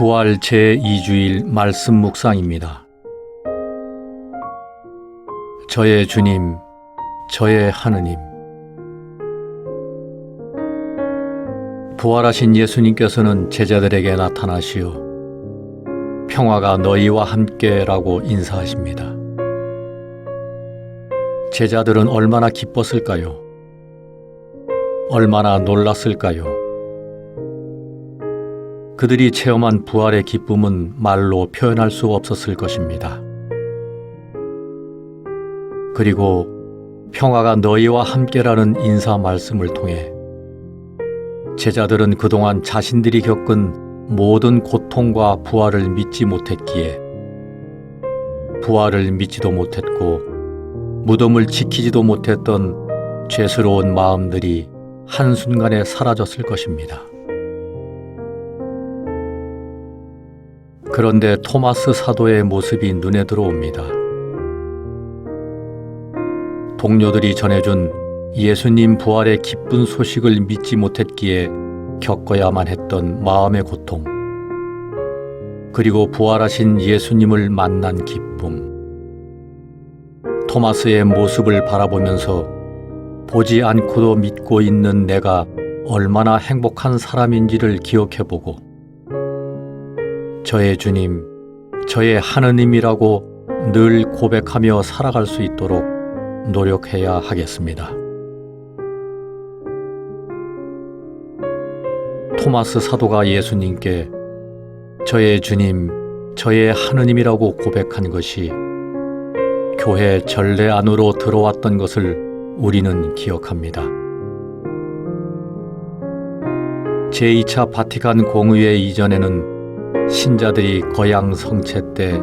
부활 제2주일 말씀 묵상입니다. 저의 주님, 저의 하느님. 부활하신 예수님께서는 제자들에게 나타나시어 평화가 너희와 함께라고 인사하십니다. 제자들은 얼마나 기뻤을까요? 얼마나 놀랐을까요? 그들이 체험한 부활의 기쁨은 말로 표현할 수 없었을 것입니다. 그리고 평화가 너희와 함께라는 인사 말씀을 통해 제자들은 그동안 자신들이 겪은 모든 고통과 부활을 믿지 못했기에 부활을 믿지도 못했고 무덤을 지키지도 못했던 죄스러운 마음들이 한순간에 사라졌을 것입니다. 그런데 토마스 사도의 모습이 눈에 들어옵니다. 동료들이 전해준 예수님 부활의 기쁜 소식을 믿지 못했기에 겪어야만 했던 마음의 고통, 그리고 부활하신 예수님을 만난 기쁨. 토마스의 모습을 바라보면서 보지 않고도 믿고 있는 내가 얼마나 행복한 사람인지를 기억해보고 저의 주님, 저의 하느님이라고 늘 고백하며 살아갈 수 있도록 노력해야 하겠습니다. 토마스 사도가 예수님께 저의 주님, 저의 하느님이라고 고백한 것이 교회 전례 안으로 들어왔던 것을 우리는 기억합니다. 제2차 바티칸 공의회 이전에는 신자들이 거양 성체 때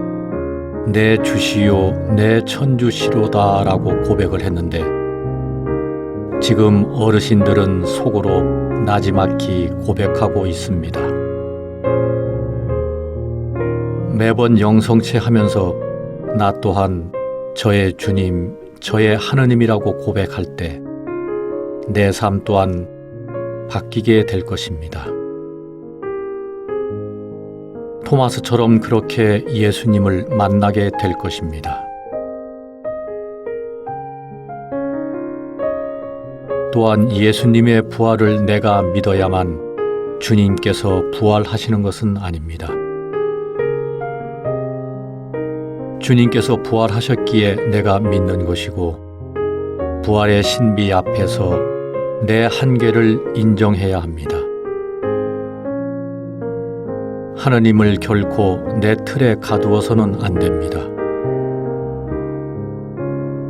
내 주시요 내 천주시로다 라고 고백을 했는데 지금 어르신들은 속으로 나지막히 고백하고 있습니다. 매번 영성체 하면서 나 또한 저의 주님, 저의 하느님이라고 고백할 때 내 삶 또한 바뀌게 될 것입니다. 토마스처럼 그렇게 예수님을 만나게 될 것입니다. 또한 예수님의 부활을 내가 믿어야만 주님께서 부활하시는 것은 아닙니다. 주님께서 부활하셨기에 내가 믿는 것이고 부활의 신비 앞에서 내 한계를 인정해야 합니다. 하느님을 결코 내 틀에 가두어서는 안 됩니다.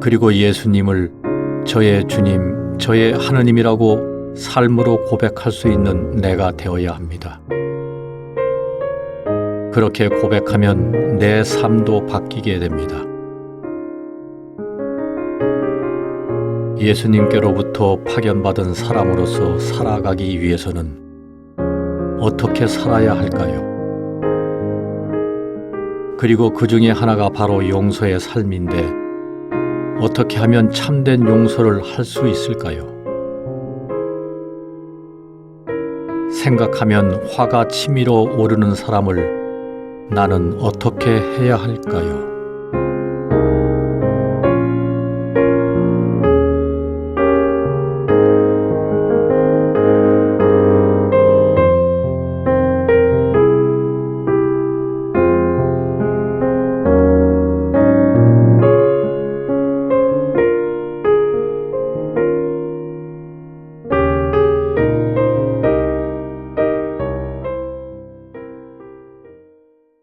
그리고 예수님을 저의 주님, 저의 하느님이라고 삶으로 고백할 수 있는 내가 되어야 합니다. 그렇게 고백하면 내 삶도 바뀌게 됩니다. 예수님께로부터 파견받은 사람으로서 살아가기 위해서는 어떻게 살아야 할까요? 그리고 그 중에 하나가 바로 용서의 삶인데 어떻게 하면 참된 용서를 할 수 있을까요? 생각하면 화가 치밀어 오르는 사람을 나는 어떻게 해야 할까요?